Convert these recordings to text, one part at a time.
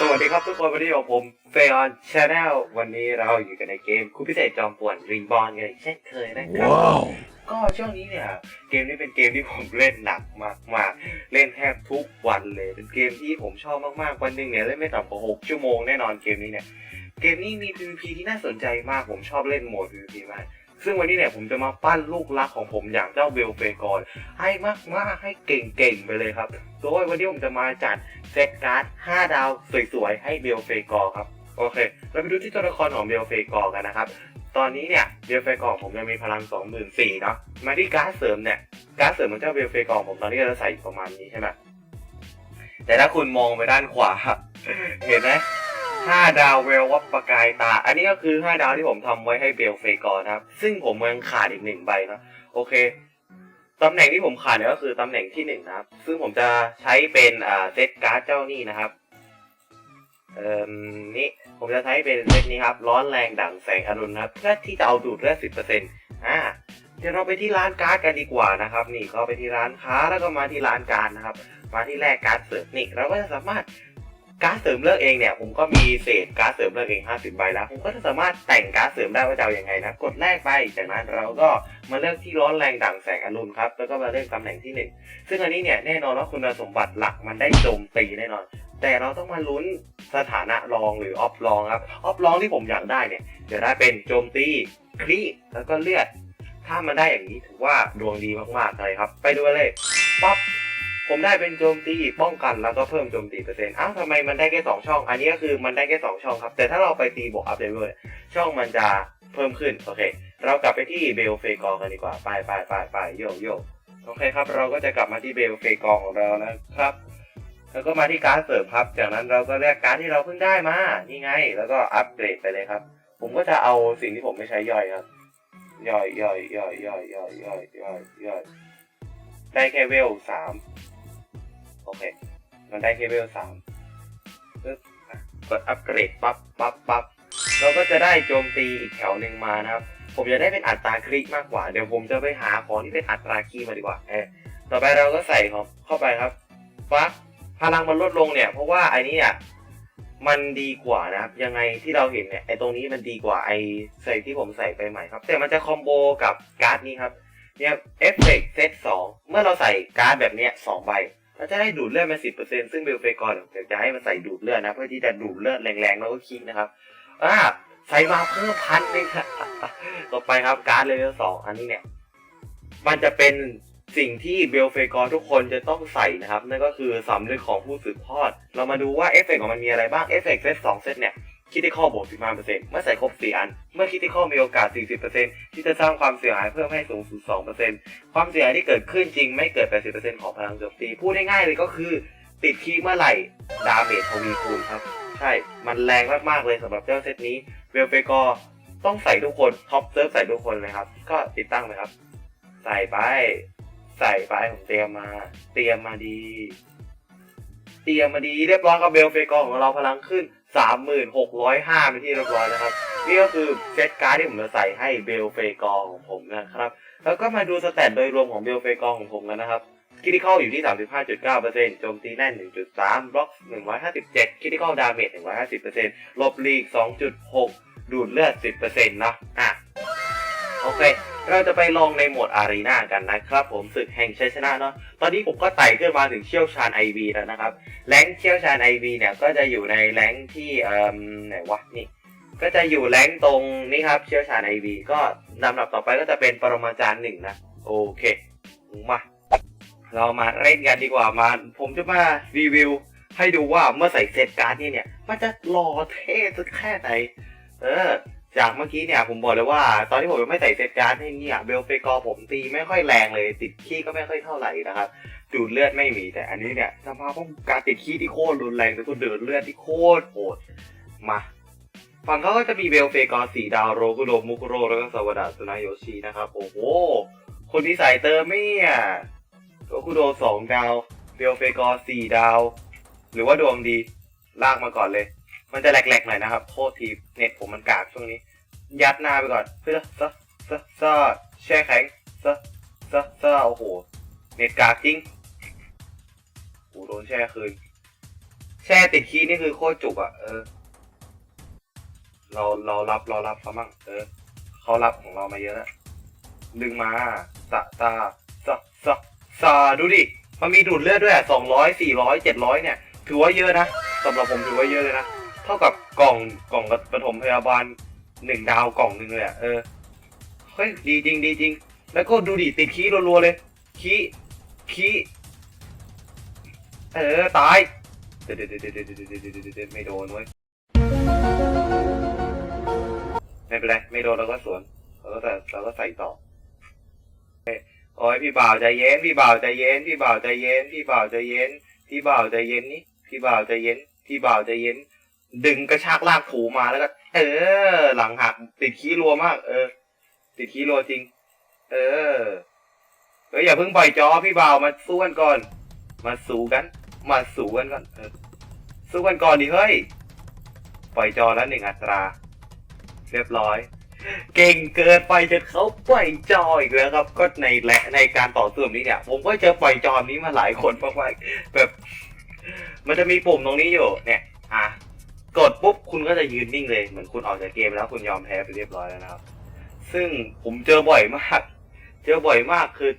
สวัสดีครับทุกคนวันนี้ของผมเฟยอนชาแนลวันนี้เราอยู่กันในเกมคุณพิเศษจอมป่วนริงบอลกันอีกเช่นเคยนะครับก็ช่วงนี้เนี่ย เกมนี้เป็นเกมที่ผมเล่นหนักมากๆ เล่นแทบทุกวันเลย เป็นเกมที่ผมชอบมากๆ วันหนึ่งเนี่ยเล่นไม่ต่ำกว่า6ชั่วโมงแน่นอนเกมนี้เนี่ย เกมนี้มี PVP ที่น่าสนใจมากผมชอบเล่นโหมด PVP มาก ซึ่งวันนี้เนี่ยผมจะมาปั้นลูกรักของผมอย่างเจ้าเบลเฟกอนให้มากๆให้เก่งๆไปเลยครับ โดยวันนี้ผมจะมาจัดเซตการ์ด5ดาวสวยๆให้เบลเฟกอร์ครับ โอเค เราไปดูที่ตัวละครของเบลเฟกอร์กันนะครับ ตอนนี้เนี่ยเบลเฟกอร์ผมยังมีพลัง 24,000เนาะ มาที่การ์ดเสริมเนี่ยการ์ดเสริมของเจ้าเบลเฟกอร์ผมตอนนี้เราใส่อยู่ประมาณนี้ใช่ไหมแต่ถ้าคุณมองไปด้านขวา เห็นไหม ห้าดาวเวลวับประกายตา อันนี้ก็คือห้าดาวที่ผมทำไว้ให้เบลเฟกอร์นะครับ ซึ่งผมยังขาดอีกหนึ่งใบนะโอเคตำแหน่งที่ผมขาดเนี่ยก็คือตำแหน่งที่หนึ่งนะครับ ซึ่งผมจะใช้เป็นอ่าเซตการ์ดเจ้านี่นะครับเอ่มนี่ผมจะใช้เป็นเซตนี้ครับ ร้อนแรงดั่งแสงอรุณครับเพื่อที่จะเอาดูดเลือดสิบเปอร์เซ็นต์อ่าเดี๋ยวเราไปที่ร้านการ์ดกันดีกว่านะครับ นี่ก็ไปที่ร้านค้าแล้วก็มาที่ร้านการดนะครับ มาที่แรกการ์ดเสริมนี่เราก็จะสามารถ การ์ดเสริมเลือกเองเนี่ยผมก็มีเศษการ์ดเสริมเลือกเอง 50 ใบแล้ว ผมก็จะสามารถแต่งการ์ดเสริมได้ว่าจะเอาอย่างไงนะ กดแรกไป จากนั้นเราก็มาเลือกที่ร้อนแรงดั่งแสงอรุณครับ แล้วก็มาเลือกตำแหน่งที่หนึ่งซึ่งอันนี้เนี่ยแน่นอนว่าคุณสมบัติหลักมันได้โจมตีแน่นอน แต่เราต้องมาลุ้นสถานะรองหรือออฟรองครับ ออฟรองที่ผมอยากได้เนี่ยจะได้เป็นโจมตีครีแล้วก็เลือด ถ้ามันได้อย่างนี้ถือว่าดวงดีมากๆเลยครับ ไปดูกันเลยปั๊บ ผมได้เป็นโจมตีป้องกันแล้วก็เพิ่มโจมตีเปอร์เซ็นต์อ้าวทำไมมันได้แค่สองช่อง อันนี้ก็คือมันได้แค่สองช่องครับ แต่ถ้าเราไปตีบวกอัพเลเวลช่องมันจะเพิ่มขึ้น โอเค เรากลับไปที่เบลเฟกองกันดีกว่า ไปไปไปไปโยโยโอเคครับ เราก็จะกลับมาที่เบลเฟกองของเรานะครับ แล้วก็มาที่การดเสริมครับ จากนั้นเราก็เลือกการดที่เราเพิ่งได้มา นี่ไง แล้วก็อัปเกรดไปเลยครับ ผมก็จะเอาสิ่งที่ผมไม่ใช้ย่อยครับ ย่อยย่อยย่อยย่อยย่อยย่อยย่อยย่อยได้แค่เวลสาม โอเค มันได้แค่เวลสามปึ๊บกดอัปเกรดปั๊บปั๊บปั๊บเราก็จะได้โจมตีอีกแถวหนึ่งมานะครับ ผมจะได้เป็นอัตราคลิกมากกว่า เดี๋ยวผมจะไปหาของที่เป็นอัตราคีมาดีกว่าเออต่อไปเราก็ใส่ของเข้าไปครับปั๊บพลังมันลดลงเนี่ย เพราะว่าไอ้นี้เนี่ยมันดีกว่านะครับ ยังไงที่เราเห็นเนี่ยไอ้ตรงนี้มันดีกว่าไอ้ใส่ที่ผมใส่ไปใหม่ครับ แต่มันจะคอมโบกับการ์ดนี้ครับเนี่ยเอฟเฟกเซตสองเมื่อเราใส่การ์ดแบบเนี้ยสองใบ เราจะได้ดูดเลือดมาสิบเปอร์เซ็นซึ่งเบลเฟกอนอยากจะให้มันใส่ดูดเลือดนะ เพื่อที่จะดูดเลือดแรงๆแล้วก็คิกนะครับอ่าใส่มาเพิ่มพันเลยครับต่อไปครับการ์ดเลเวลสองอันนี้เนี่ย มันจะเป็นสิ่งที่เบลเฟกอร์ทุกคนจะต้องใส่นะครับ นั่นก็คือสำลึกของผู้สืบทอด เรามาดูว่าเอฟเฟกของมันมีอะไรบ้างเอฟเฟกเซตสองเซตเนี่ย คิดที่ข้อบวก 15%เมื่อใส่ครบ 4 อัน เมื่อคิดที่ข้อมีโอกาส 40%ที่จะสร้างความเสียหายเพิ่มให้สูงสุด 2%ความเสียหายที่เกิดขึ้นจริงไม่เกิด 80%ของพลังโจมตี พูดง่ายๆเลยก็คือ ติดคีย์เมื่อไหร่ ดาเมจทวีคูณครับ ใช่ มันแรงมากๆเลยสำหรับเจ้าเซตนี้ เวลเฟกอร์ต้องใส่ทุกคน ท็อปเซิร์ฟใส่ทุกคนเลยครับ ก็ติดตั้งไปครับ ใส่ไป ใส่ไปผมเตรียมมา เตรียมมาดี เตรียมมาดีเรียบร้อยครับเบลเฟกอร์ของเราพลังขึ้น 3605เป็นที่เรียบร้อยนะครับ นี่ก็คือเซตการ์ดที่ผมจะใส่ให้เบลเฟกอของผมนะครับ แล้วก็มาดูสแตทโดยรวมของเบลเฟกอของผมกันนะครับคิติคอลอยู่ที่ 35.9%โจมตีแน่น 1.3 บล็อก 157คิติคอลดาเมจ 150%ลบลีก 2.6 ดูดเลือด 10%เนาะอะ โอเค เราจะไปลองในโหมดอารีนากันนะครับ ผมศึกแห่งชัยชนะเนาะตอนนี้ผมก็ไต่ขึ้นมาถึงเชี่ยวชาญ IV แล้วนะครับแรงเชี่ยวชาญ IV เนี่ยก็จะอยู่ในแรงที่เอ่อไหนวะนี่ก็จะอยู่แรงตรงนี้ครับเชี่ยวชาญ IV ก็ลำดับต่อไปก็จะเป็นปรมาจารย์หนึ่งนะโอเคมาเรามาเล่นกันดีกว่ามา ผมจะมารีวิวให้ดูว่าเมื่อใส่เซตการ์ดนี่เนี่ย มันจะหล่อเท่สักแค่ไหน เออ จากเมื่อกี้เนี่ยผมบอกเลยว่า ตอนที่ผมยังไม่ใส่เซตการ์ดให้เนี่ยเบลเฟกอร์ผมตีไม่ค่อยแรงเลย ติดขี้ก็ไม่ค่อยเท่าไหร่นะครับดูดเลือดไม่มีแต่อันนี้เนี่ยสภาพของการติดขี้ที่โคตรรุนแรงแต่ก็ดูดเลือดที่โคตรโหดมาฝั่งเขาก็จะมีเบลเฟกอร์สีดาวโรกุโดมุกุโรแล้วก็สวัสดาสุนายโยชินะครับโอ้โหคนที่ใส่เติมไม่อะโรกุโดสองดาวเบลเฟกอร์สี่ดาว หรือว่าดวงดีลากมาก่อนเลย มันจะแหลกๆหน่อยนะครับ โทษทีเน็ตผมมันกากช่วงนี้ ยัดหน้าไปก่อนเพื่อซะซะซะแช่แข็งซะซะซะโอ้โห เน็ตกากจริงโอ้โดนแช่คืน แช่ติดคีนี่คือโคตรจุกอะเออ เราเรารับเรารับเขามั่งเออเขารับของเรามาเยอะแล้วดึงมาตะตาสะสะสาดูดิ มันมีดูดเลือดด้วยสองร้อยสี่ร้อยเจ็ดร้อยเนี่ย ถือว่าเยอะนะสำหรับผมถือว่าเยอะเลยนะ ท่ากับกล่องกล่องปฐมพยาบาลหนึ่งดาวกล่องหนึ่งเลยอะเออเฮ้ยดีจริงดีจริง แล้วก็ดูดิติดขี้รัวๆเลยขี้ขี้เออตายเด็ดเด็ดเด็ดเด็ดเด็ดเดดไม่โดนเว้ยไม่เป็นไรไม่โดนเราก็สวนเราก็แต่เราก็ใส่ต่อโอ้ยพี่บ่าวใจเย็นพี่บ่าวใจเย็นพี่บ่าวใจเย็นพี่บ่าวใจเย็นพี่บ่าวใจเย็นนี่พี่บ่าวใจเย็นพี่บ่าวใจเย็น ดึงกระชากลากถูมาแล้วก็ เออ หลังหักติดขี้รัวมาก เออ ติดขี้รัวจริง เออเฮ้ยอย่าเพิ่งปล่อยจอพี่บ่าวมาสู้กันก่อน มาสู้กัน มาสู้กันก่อนเออสู้กันก่อนดิเฮ้ย ปล่อยจอแล้วหนึ่งอัตรา เรียบร้อย เก่งเกินไปจนเขาปล่อยจออีกแล้วครับ ก็ในและในการต่อสู้นี้เนี่ย ผมก็เจอปล่อยจอนี้มาหลายคนมากๆแบบ มันจะมีปุ่มตรงนี้อยู่ เนี่ย อะ กดปุ๊บคุณก็จะยืนนิ่งเลยเหมือนคุณออกจากเกมแล้วคุณยอมแพ้ไปเรียบร้อยแล้วนะครับ ซึ่งผมเจอบ่อยมาก เจอบ่อยมากคือ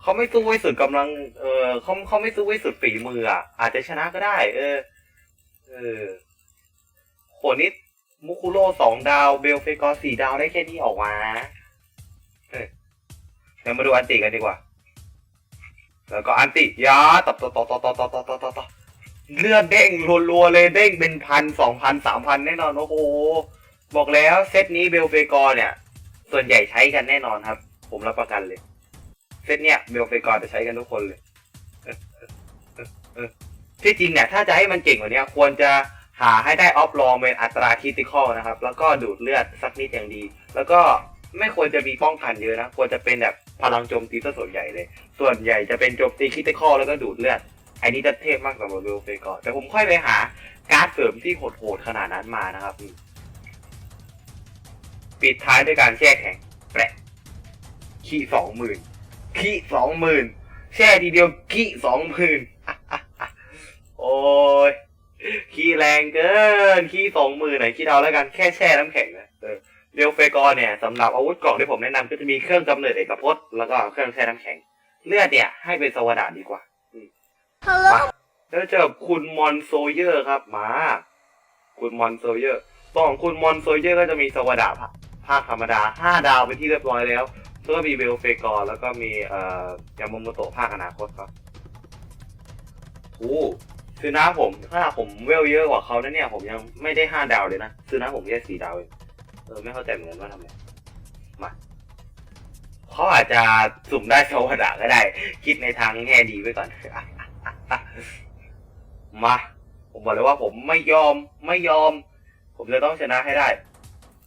เขาไม่สู้ไว้สุดกำลัง เออเขาเขาไม่สู้ไว้สุดฝีมืออะอาจจะชนะก็ได้ เออ เออโหนิดมุคุโร่สองดาว เบลเฟกอร์สี่ดาวได้แค่นี้ออกมาเอ้ยเดี๋ยวมาดูอันติกันดีกว่า แล้วก็อันติยาตบตบตบตบตบตบตบตบตบ เลือดเด้งรัวๆเลยเด้งเป็นพันสองพันสามพันแน่นอนโอ้โหบอกแล้วเซตนี้เบลเฟกอร์เนี่ย ส่วนใหญ่ใช้กันแน่นอนครับ ผมรับประกันเลย เซตเนี้ยเบลเฟกอร์จะใช้กันทุกคนเลยที่จริงเนี่ย ถ้าจะให้มันเก่งกว่านี้ควรจะหาให้ได้ออฟลองเป็นอัตราคริติคอลนะครับ แล้วก็ดูดเลือดสักนิดอย่างดี แล้วก็ไม่ควรจะมีป้องกันเยอะนะ ควรจะเป็นแบบพลังโจมตีซะส่วนใหญ่เลย ส่วนใหญ่จะเป็นโจมตีคริติคอลแล้วก็ดูดเลือด อันนี้จะเทพมากสำหรับเวลเฟกอน แต่ผมค่อยไปหาการ์ดเสริมที่โหดๆขนาดนั้นมานะครับปิดท้ายด้วยการแช่แข็งแปะขี้สองหมื่นขี้สองหมื่นแช่ทีเดียวขี้สองหมื่นโอ้ยขี้แรงเกินขี้สองหมือไหนขี้เดาแล้วกันแค่แช่น้ำแข็งนะเออเรียวเฟกอร์เนี่ยสำหรับอาวุธกล่องที่ผมแนะนำก็จะมีเครื่องกำเนิดเอกพจน์แล้วก็เครื่องแช่น้ำแข็ง เลือดเนี่ยให้เป็นสวดาดีกว่า อืมมาแล้วเจอคุณมอนโซเยอร์ครับมา คุณมอนโซเยอร์ตัวของคุณมอนโซเยอร์ก็จะมีสวดาภาภาคธรรมดาห้าดาวเป็นที่เรียบร้อยแล้วแล้วก็มีเบลเฟกอร์แล้วก็มีเอ่อยาโมโมโตะภาคอนาคตครับโอ้คือน้าผมถ้าผมเวลเยอะกว่าเขานะเนี่ย ผมยังไม่ได้ห้าดาวเลยนะคือน้าผมแค่สี่ดาวเองเออไม่เข้าใจเหมือนกันว่าทำไมมาเขาอาจจะสุ่มได้สวัสดาก็ได้ คิดในทางแง่ดีไว้ก่อน มา ผมบอกเลยว่าผมไม่ยอมไม่ยอม ผมจะต้องชนะให้ได้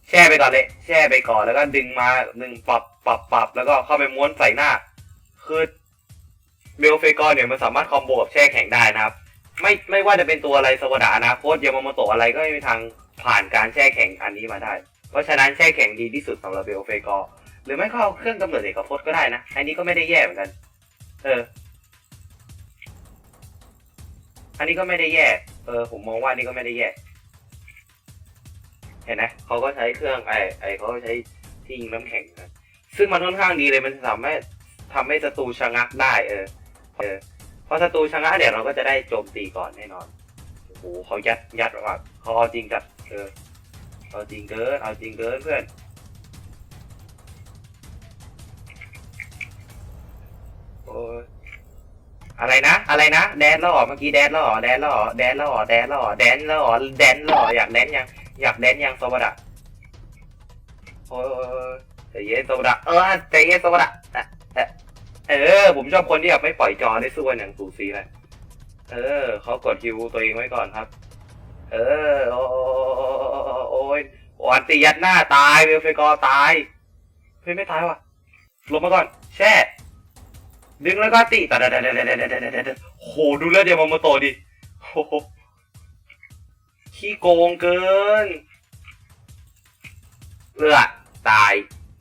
แช่ไปก่อนเลย แช่ไปก่อนแล้วก็ดึงมาหนึ่งปรับปรับปรับแล้วก็เข้าไปม้วนใส่หน้า คือเบลเฟกอนเนี่ยมันสามารถคอมโบกับแช่แข็งได้นะครับไม่ไม่ว่าจะเป็นตัวอะไรสวดาอนาคตยามาโมโตะอะไรก็ไม่มีทางผ่านการแช่แข็งอันนี้มาได้ เพราะฉะนั้นแช่แข็งดีที่สุดสำหรับเบลเฟกอร์หรือไม่ก็เอาเครื่องกำเนิดเอกพจน์ก็ได้นะ อันนี้ก็ไม่ได้แย่เหมือนกัน เออ อันนี้ก็ไม่ได้แย่ เออผมมองว่านนี้ก็ไม่ได้แย่ เห็นไหมเขาก็ใช้เครื่องไอไอเขาใช้ที่ยิงน้ำแข็งนะซึ่งมันค่อนข้างดีเลยมันสามารถทำให้ศัตรูชะงักได้ เออ เออพอศัตรูชะงักเดี๋ยวเราก็จะได้โจมตีก่อนแน่นอนโอ้โหเขายัดยัดมาเขาเอาจริงจัดเออเอาจริงเกินเอาจริงเกินเพื่อนโอ้ย อะไรนะ อะไรนะ แดนแล้วเหรอเมื่อกี้แดนแล้วเหรอแดนแล้วเหรอแดนแล้วเหรอแดนแล้วเหรอแดนแล้วอแดนล้วเหรออยากแดนยัง อยากแดนยังสวัสดะโอ้ยใจเย็นสวัสดะเออใจเย็นสวัสดะเออ ผมชอบคนที่แบบไม่ปล่อยจอได้สู้กันอย่างสูสีเลยเออเขากดฮิวตัวเองไว้ก่อนครับ เออ โอ้โอ้ยอันตียัดหน้าตายเวลเฟกอตายเฮ้ยไม่ตายว่ะลงมาก่อน แช่ ดึงแล้วก็ตีแต่เดดเดเดเดเดเดโหดูเลือดเดียวมาโมโตดิโอ้โหขี้โกงเกินเลือดตาย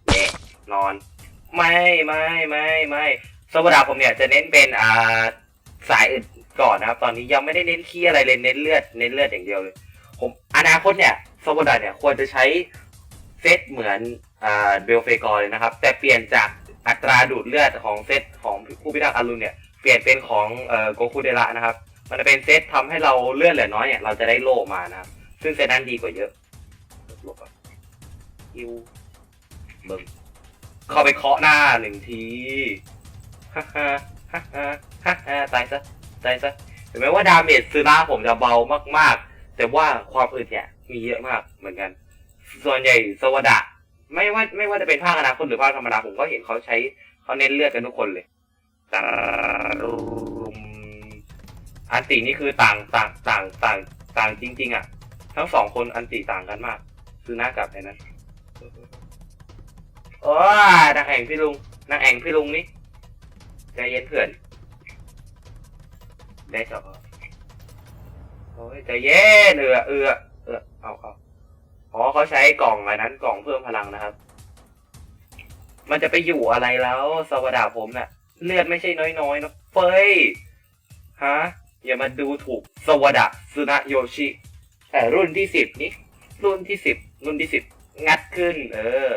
แน่นอน ไม่ไม่ไม่ไม่สวัสดาผมเนี่ยจะเน้นเป็นอ่าสายอื่นก่อนนะครับ ตอนนี้ยังไม่ได้เน้นคีย์อะไรเลยเน้นเลือดเน้นเลือดอย่างเดียวเลย ผมอนาคตเนี่ยสวดาเนี่ยควรจะใช้เซตเหมือนอ่าเบลเฟกอร์เลยนะครับ แต่เปลี่ยนจาก อัตราดูดเลือดของเซตของผู้พิทักษ์อารุณเนี่ยเปลี่ยนเป็นของโกคูเดระนะครับ มันจะเป็นเซตทำให้เราเลือดเหลือน้อยเนี่ยเราจะได้โล่มานะครับ ซึ่งเซตนั้นดีกว่าเยอะลบก่อนอิวเบิ่งเข้าไปเคาะหน้าหนึ่งทีฮ่าฮ่าฮ่าฮ่าฮ่าตายซะตายซะถึงแม้ว่าดาเมจซื้อหน้าผมจะเบามากๆ แต่ว่าความอึดเนี่ยมีเยอะมากเหมือนกัน ส่วนใหญ่สวดะ ไม่ว่าไม่ว่าจะเป็นภาคอนาคตหรือภาคธรรมดาผมก็เห็นเขาใช้เขาเน้นเลือดกันทุกคนเลยตารุมอันตินี่คือต่างต่างต่างต่างต่างจริง ๆ อะ ทั้งสองคนอันติต่างกันมากซื้อหน้ากับไอ้นั้นโอ้นางแอ่งพี่ลุงนางแอ่งพี่ลุงนี่ใจเย็นเพื่อน ได้จบโอ้ยใจเย็นเอือเอือเอือเอาเอา อ๋อเขาใช้กล่องอะไรนั้นกล่องเพิ่มพลังนะครับ มันจะไปอยู่อะไรแล้วสวัสดาผมน่ะ เลือดไม่ใช่น้อยๆนะเฟยฮะอย่ามาดูถูกสวัสดาสุนะโยชิ แต่รุ่นที่สิบนี่รุ่นที่สิบรุ่นที่สิบงัดขึ้น เออ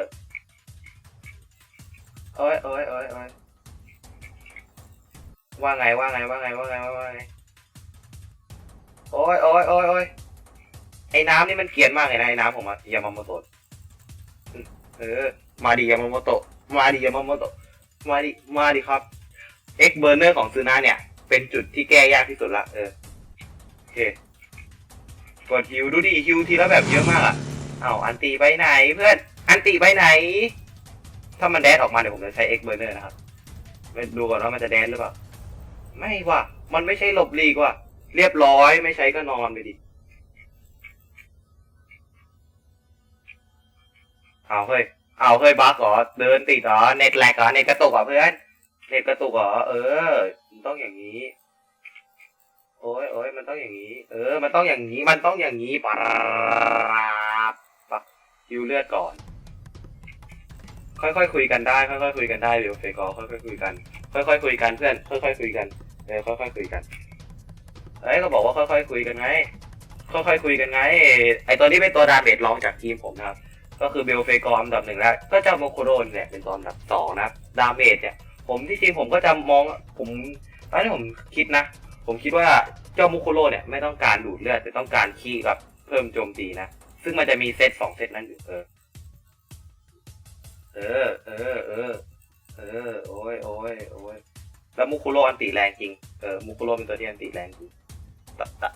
โอ้ยโอ้ยโอ้ยโอ้ยว่าไงว่าไงว่าไงว่าไงว่าไงโอ้ยโอ้ยโอ้ยโอ้ย ไอ้น้ำนี่มันเกียนมากเลยนะไอ้น้ำของมันยามาโมโตะเออ มาดิยามาโมโตะมาดิยามาโมโตะมาดิมาดิครับ X burner ของซูน่าเนี่ย เป็นจุดที่แก้ยากที่สุดละเออโอเคกดฮิวดูดิฮิวทีละแบบเยอะมากอะเอาอันตีไปไหนเพื่อนอันตีไปไหน ถ้ามันแดดออกมาเดี๋ยวผมจะใช้ X burner นอร์นะครับไปดูก่อนว่ามันจะแดดหรือเปล่า ไม่ว่ะ มันไม่ใช่หลบลีกว่ะ เรียบร้อยไม่ใช้ก็นอนไปดิ เอาเฮ้ย เอาเฮ้ยบักเหรอเดินติดเหรอเน็ตแลกเหรอเน็ตกระตุกเหรอเพื่อนเน็ตกระตุกเหรอเออมันต้องอย่างนี้ โอ้ยโอ้ยมันต้องอย่างนี้ เออ มันต้องอย่างนี้ มันต้องอย่างนี้ปะปะฮิวเลือดก่อน ค่อยๆคุยกันได้ค่อยๆคุยกันได้เดี๋ยวเฟกอค่อยๆคุยกัน ค่อยๆคุยกันเพื่อน ค่อยๆคุยกันเออค่อยๆคุยกันเอ้ยก็บอกว่าค่อยๆคุยกันไงค่อยๆคุยกันไง ไอตัวนี้เป็นตัวดาเมจรองจากทีมผมนะครับ ก็คือเบลเฟกอร์อันดับหนึ่งแล้วก็เจ้าโมโคโรนเนี่ยเป็นตัวอันดับสองนะดาเมจเนี่ย ผมที่จริงผมก็จะมองผมตอนที่ผมคิดนะ ผมคิดว่าเจ้าโมโคโรเนี่ยไม่ต้องการดูดเลือดแต่ต้องการขี้กับเพิ่มโจมตีนะ ซึ่งมันจะมีเซตสองเซตนั้นอยู่เออเออ เออ เออ เออ โอ้ยโอ้ยโอ้ยแล้วมูคุโรอันติแรงจริง เออมูคุโรเป็นตัวที่อันติแรงจริงตะตะ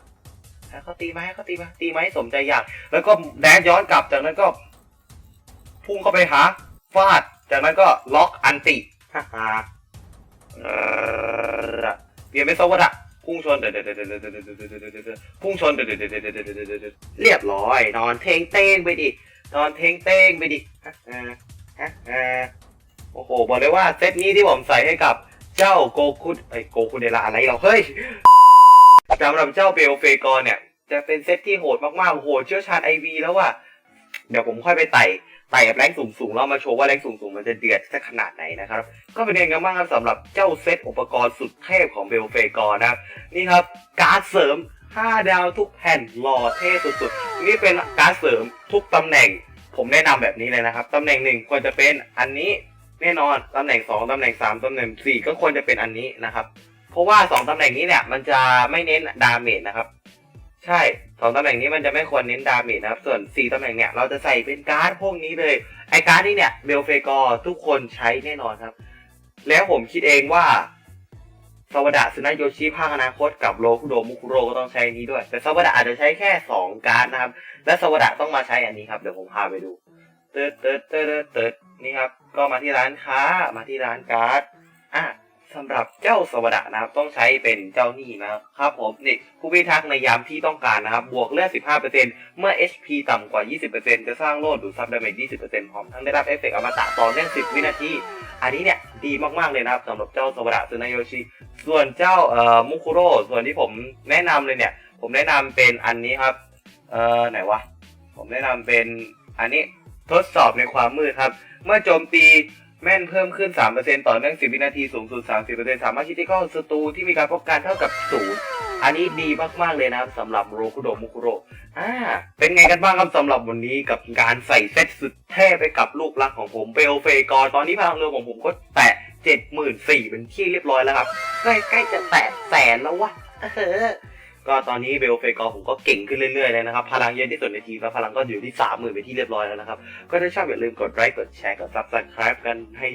ให้เขาตีไหมให้เขาตีไหมตีไหมสมใจอยาก แล้วก็แดนย้อนกลับจากนั้นก็ พุ่งเข้าไปหาฟาด จากนั้นก็ล็อกอันติฮ่าฮ่าเปลี่ยนเป็นโซวดะพุ่งชนเดดพุ่งชนเดดเรียบร้อย นอนเทงเต้งไปดิ นอนเทงเต้งไปดิโอ้โห บอกเลยว่าเซตนี้ที่ผมใส่ให้กับเจ้าโกคุไอโกคุเดระอะไรเราเฮ้ยสำหรับเจ้าเบลเฟกอนเนี่ย จะเป็นเซตที่โหดมากๆ โหดเชี่ยวชาญไอวีแล้วว่ะเดี๋ยวผมค่อยไปไต่ ไต่กับแรงสูงๆแล้วมาโชว์ว่าแรงสูงๆมันจะเดือดสักขนาดไหนนะครับ ก็เป็นยังไงบ้างครับสำหรับเจ้าเซตอุปกรณ์สุดเทพของเบลเฟกอนนะครับนี่ครับการ์ดเสริม 5 ดาวทุกแผ่นหล่อเท่สุดๆ นี่เป็นการ์ดเสริมทุกตำแหน่ง ผมแนะนำแบบนี้เลยนะครับตำแหน่งหนึ่งควรจะเป็นอันนี้แน่นอนตำแหน่ง 2ตำแหน่ง 3ตำแหน่ง 4 ก็ควรจะเป็นอันนี้นะครับ เพราะว่า 2ตำแหน่งนี้เนี่ยมันจะไม่เน้นดาเมจนะครับ ใช่ สองตำแหน่งนี้มันจะไม่ควรเน้นดาเมจนะครับ ส่วนสี่ตำแหน่งเนี่ยเราจะใส่เป็นการ์ดพวกนี้เลย ไอการ์ดนี้เนี่ยเบลเฟกอร์ทุกคนใช้แน่นอนครับ แล้วผมคิดเองว่าสวัสดะซึนาโยชิภาคอนาคตกับโรคุโดมุคุโรก็ต้องใช้นี้ด้วย แต่สวัสดะอาจจะใช้แค่สองการ์ดนะครับ และสวัสดะต้องมาใช้อันนี้ครับ เดี๋ยวผมพาไปดูเติร์ดเติร์ดเติร์ดเติร์ดนี่ครับ ก็มาที่ร้านค้ามาที่ร้านการ์ดอะ สำหรับเจ้าสวัสดะนะครับ ต้องใช้เป็นเจ้าหนี้นะครับครับผมนี่ผู้พิทักษ์ในยามที่ต้องการนะครับ บวกเลือด 15%เมื่อ HP ต่ำกว่า 20%จะสร้างโลดดูดซับดาเมจ 20%พร้อมทั้งได้รับเอฟเฟกต์อมตะต่อเนื่อง 10 วินาที อันนี้เนี่ยดีมากๆเลยนะครับสำหรับเจ้าสวัสดะซึนายโยชิ ส่วนเจ้าเอ่อมุคุโร่ส่วนที่ผมแนะนำเลยเนี่ย ผมแนะนำเป็นอันนี้ครับเอ่อไหนวะผมแนะนำเป็นอันนี้ทดสอบในความมืดครับ เมื่อโจมตี แม่นเพิ่มขึ้น 3%ต่อเนื่อง 10 วินาที สูงสุด 30%สามารถคิดที่ก็ศัตรูที่มีการป้องกันเท่ากับศูนย์อันนี้ดีมาก ๆ เลยนะครับสำหรับโรคุโดมุคุโรอ่า เป็นไงกันบ้างครับสำหรับวันนี้กับการใส่เซตสุดเท่ไปกับลูกรักของผมเบลเฟกอร์ตอนนี้พลังเรือของผมก็แตะ 74,000เป็นที่เรียบร้อยแล้วครับ ใกล้ใกล้จะแตะแสนแล้ววะเออ ก็ตอนนี้เบลเฟกอร์ผมก็เก่งขึ้นเรื่อยๆเลยนะครับ พลังเยอะที่สุดในทีมแล้วพลังก็อยู่ที่30,000เป็นที่เรียบร้อยแล้วนะครับ ก็ถ้าชอบอย่าลืมกดไลค์กดแชร์กด subscribe กันให้